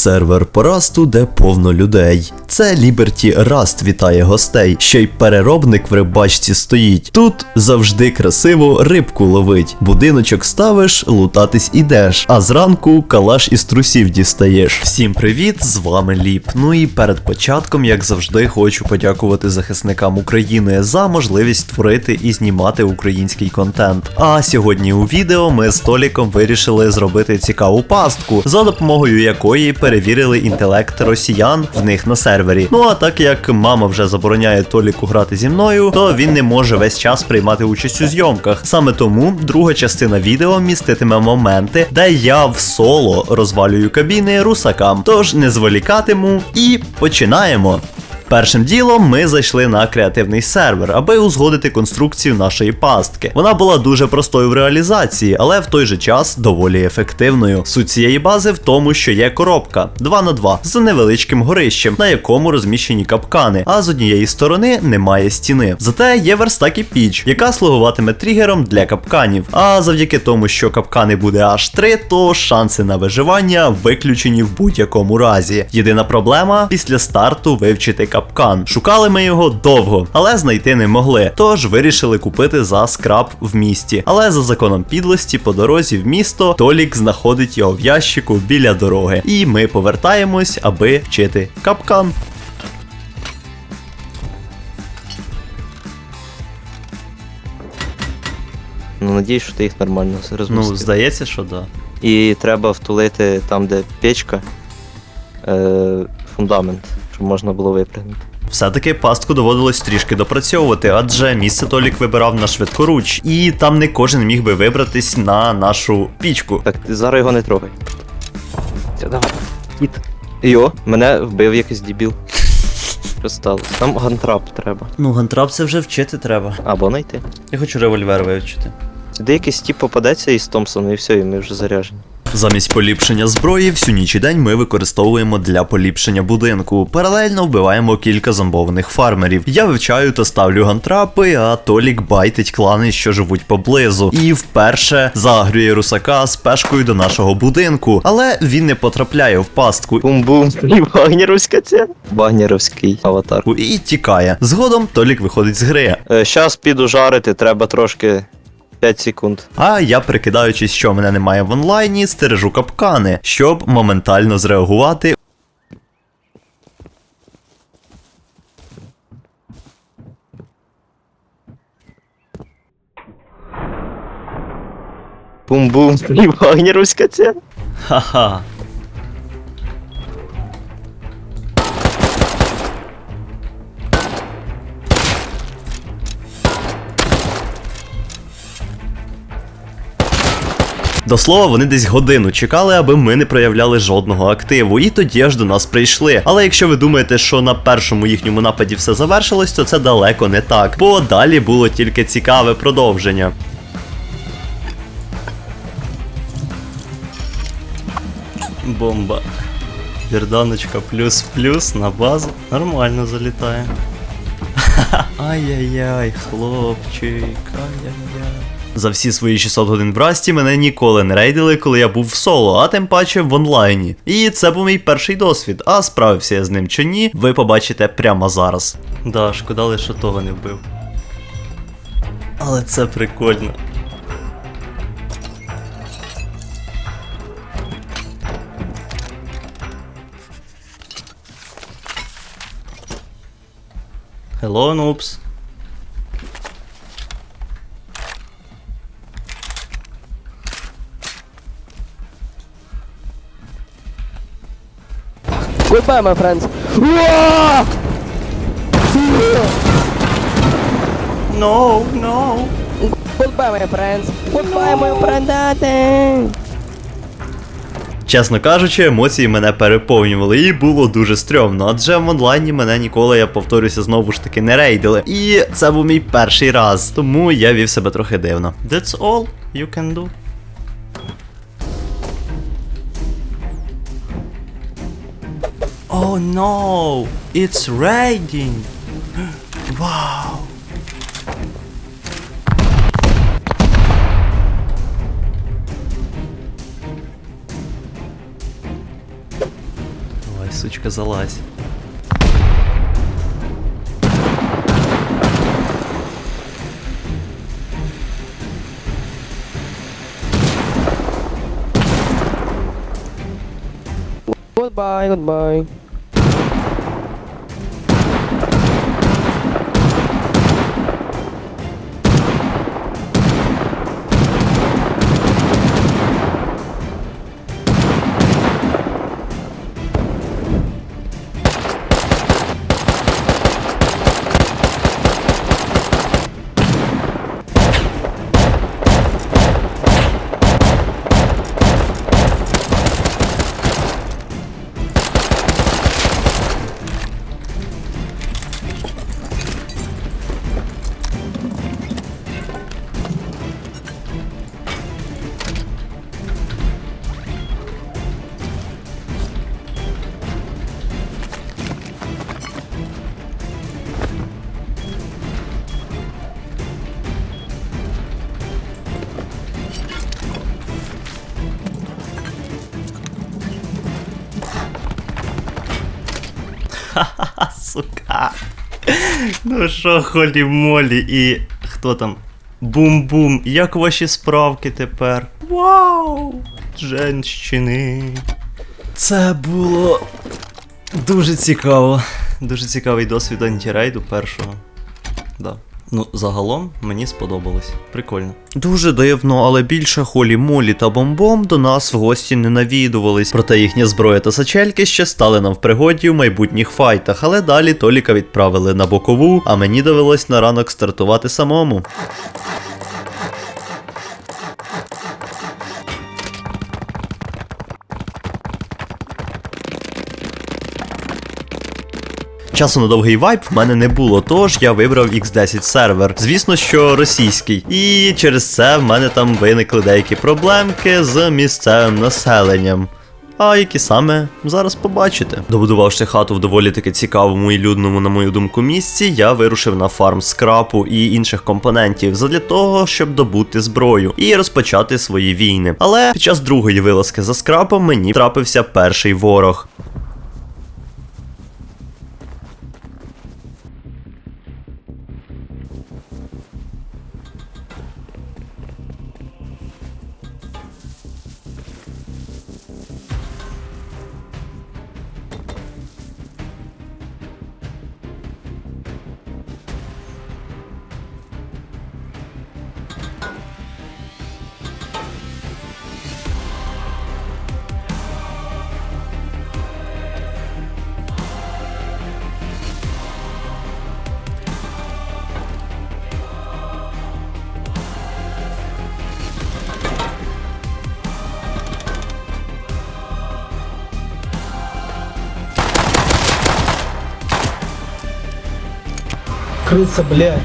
Сервер порасту, де повно людей. Це Liberty Rust вітає гостей. Ще й переробник в рибачці стоїть. Тут завжди красиво рибку ловить. Будиночок ставиш, лутатись ідеш. А зранку калаш із трусів дістаєш. Всім привіт! З вами Ліп. Ну і перед початком, як завжди, хочу подякувати захисникам України за можливість творити і знімати український контент. А сьогодні у відео ми з Толіком вирішили зробити цікаву пастку, за допомогою якої перевірили інтелект росіян в них на сервері. Ну а так як мама вже забороняє Толіку грати зі мною, то він не може весь час приймати участь у зйомках. Саме тому друга частина відео міститиме моменти, де я в соло розвалюю кабіни русакам. Тож не зволікатиму і починаємо. Першим ділом ми зайшли на креативний сервер, аби узгодити конструкцію нашої пастки. Вона була дуже простою в реалізації, але в той же час доволі ефективною. Суть цієї бази в тому, що є коробка 2 на 2 з невеличким горищем, на якому розміщені капкани, а з однієї сторони немає стіни. Зате є верстак і піч, яка слугуватиме тригером для капканів. А завдяки тому, що капкани буде аж 3, то шанси на виживання виключені в будь-якому разі. Єдина проблема після старту вивчити капкан. Шукали ми його довго, але знайти не могли. Тож вирішили купити за скраб в місті. Але за законом підлості по дорозі в місто Толік знаходить його в ящику біля дороги. І ми повертаємось, аби вчити капкан. Ну, надіюсь, що ти їх нормально Ну, здається, що да. І треба втулити там, де печка, е, фундамент, щоб можна було випрягнути. Все-таки пастку доводилось трішки допрацьовувати, адже місце Толік вибирав на швидкоруч, і там не кожен міг би вибратись на нашу пічку. Так, ти зараз його не трогай. Все, давай. Кіт. Йо, мене вбив якийсь дебіл. Що стало? Там гантрап треба. Ну, гантрап це вже вчити треба. Або знайти. Я хочу револьвер вивчити. Сюди якийсь тіп попадеться із Томпсоном, і все, і ми вже заряжені. Замість поліпшення зброї, всю ніч і день ми використовуємо для поліпшення будинку. Паралельно вбиваємо кілька зомбованих фармерів. Я вивчаю та ставлю гантрапи, а Толік байтить клани, що живуть поблизу. І вперше загрює русака з пешкою до нашого будинку. Але він не потрапляє в пастку Бум-бум. І вагнеровська ця. Аватар. і тікає. Згодом Толік виходить з гри. Е, щас піду жарити, треба трошки 5 секунд. А я, прикидаючись, що мене немає в онлайні, стережу капкани, щоб моментально зреагувати. Бум-бум. І вагнеровська ця. Ха-ха. До слова, вони десь годину чекали, аби ми не проявляли жодного активу, і тоді аж до нас прийшли. Але якщо ви думаєте, що на першому їхньому нападі все завершилось, то це далеко не так. Бо далі було тільки цікаве продовження. Бомба. Верданочка плюс-плюс на базу. Нормально залітає. Ай-яй-яй, хлопчик, ай-яй-яй. За всі свої 600 годин в Расті мене ніколи не рейдили, коли я був в соло, а тим паче в онлайні. І це був мій перший досвід, а справився я з ним чи ні, ви побачите прямо зараз. Да, шкода лише того не вбив. Але це прикольно. Hello, noobs. Goodbye, my friends. No, no. Goodbye, my friends. Goodbye, my friend. Чесно кажучи, емоції мене переповнювали і було дуже стрьомно, адже в онлайні мене ніколи, я повторюся, знову ж таки не рейдили. І це був мій перший раз, тому я вів себе трохи дивно. That's all you can do. Oh no, it's raiding. Wow. Давай, сучка, залазь. Goodbye, goodbye. сука. Ну що, холі молі і хто там? Бум-бум. Як ваші справки тепер? Вау! Женщини. Це було дуже цікаво. Дуже цікавий досвід антирейду першого. Да. Ну, загалом мені сподобалось. Прикольно. Дуже дивно, але більше холі молі та бомбом до нас в гості не навідувались. Проте їхня зброя та сачельки ще стали нам в пригоді в майбутніх файтах. Але далі Толіка відправили на бокову, а мені довелось на ранок стартувати самому. Часу на довгий вайп в мене не було, тож я вибрав X10 сервер. Звісно, що російський. І через це в мене там виникли деякі проблемки з місцевим населенням. А які саме зараз побачите. Добудувавши хату в доволі таки цікавому і людному, на мою думку, місці, я вирушив на фарм скрапу і інших компонентів задля того, щоб добути зброю і розпочати свої війни. Але під час другої вилазки за скрапом мені трапився перший ворог. Крыса, блядь.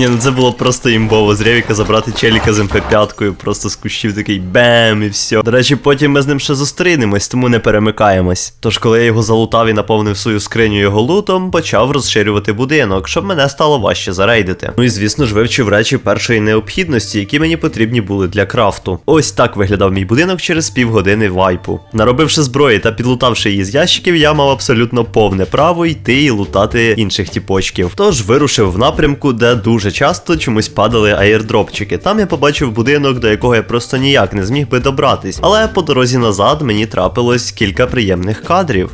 Ні, ну це було просто імбово. З Ревіка забрати челіка з МП5, просто з кущів такий бем і все. До речі, потім ми з ним ще зустрінемось, тому не перемикаємось. Тож, коли я його залутав і наповнив свою скриню його лутом, почав розширювати будинок, щоб мене стало важче зарейдити. Ну і звісно ж вивчив речі першої необхідності, які мені потрібні були для крафту. Ось так виглядав мій будинок через півгодини вайпу. Наробивши зброї та підлутавши її з ящиків, я мав абсолютно повне право йти і лутати інших тіпочків. Тож вирушив в напрямку, де дуже часто чомусь падали аєрдропчики. Там я побачив будинок, до якого я просто ніяк не зміг би добратись. Але по дорозі назад мені трапилось кілька приємних кадрів.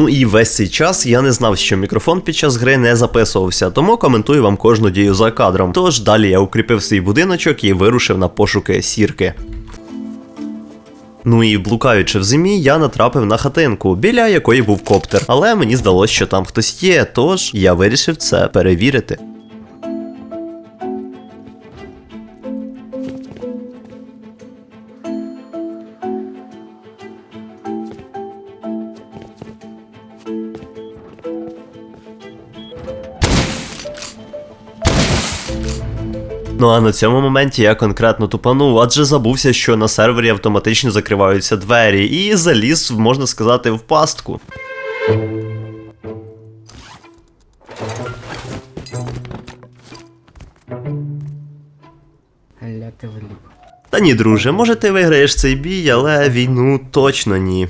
Ну і весь цей час я не знав, що мікрофон під час гри не записувався, тому коментую вам кожну дію за кадром. Тож далі я укріпив свій будиночок і вирушив на пошуки сірки. Ну і блукаючи в зимі, я натрапив на хатинку, біля якої був коптер. Але мені здалося, що там хтось є, тож я вирішив це перевірити. Ну а на цьому моменті я конкретно тупанув, адже забувся, що на сервері автоматично закриваються двері, і заліз, можна сказати, в пастку. Та ні, друже, може ти виграєш цей бій, але війну точно ні.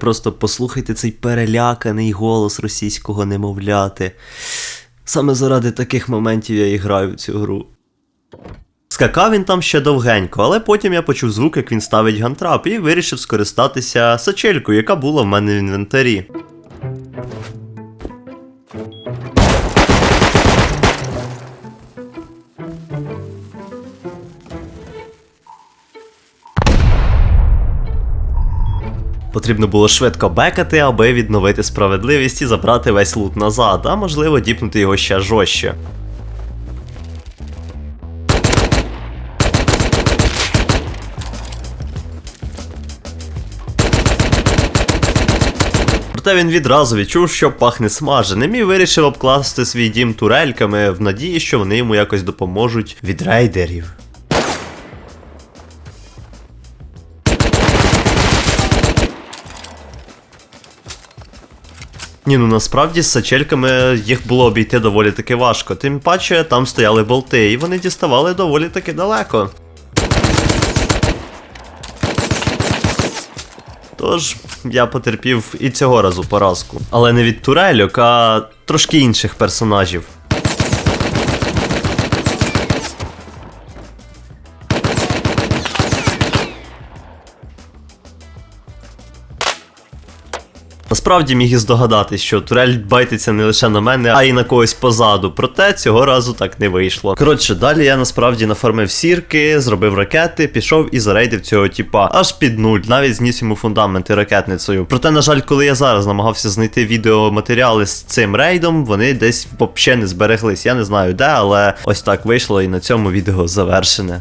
Просто послухайте цей переляканий голос російського немовляти. Саме заради таких моментів я і граю в цю гру. Скакав він там ще довгенько, але потім я почув звук, як він ставить гантрап, і вирішив скористатися сачелькою, яка була в мене в інвентарі. Потрібно було швидко бекати, аби відновити справедливість і забрати весь лут назад, а можливо діпнути його ще жорстче. Проте він відразу відчув, що пахне смаженим, і вирішив обкласти свій дім турельками в надії, що вони йому якось допоможуть від рейдерів. Ні, ну насправді з сачельками їх було обійти доволі таки важко. Тим паче там стояли болти, і вони діставали доволі таки далеко. Тож я потерпів і цього разу поразку. Але не від турельок, а трошки інших персонажів. Насправді міг і здогадатись, що турель байтиться не лише на мене, а й на когось позаду. Проте цього разу так не вийшло. Коротше, далі я насправді нафармив сірки, зробив ракети, пішов і зарейдив цього тіпа аж під нуль, навіть зніс йому фундаменти ракетницею. Проте, на жаль, коли я зараз намагався знайти відеоматеріали з цим рейдом, вони десь взагалі не збереглись. Я не знаю де, але ось так вийшло, і на цьому відео завершене.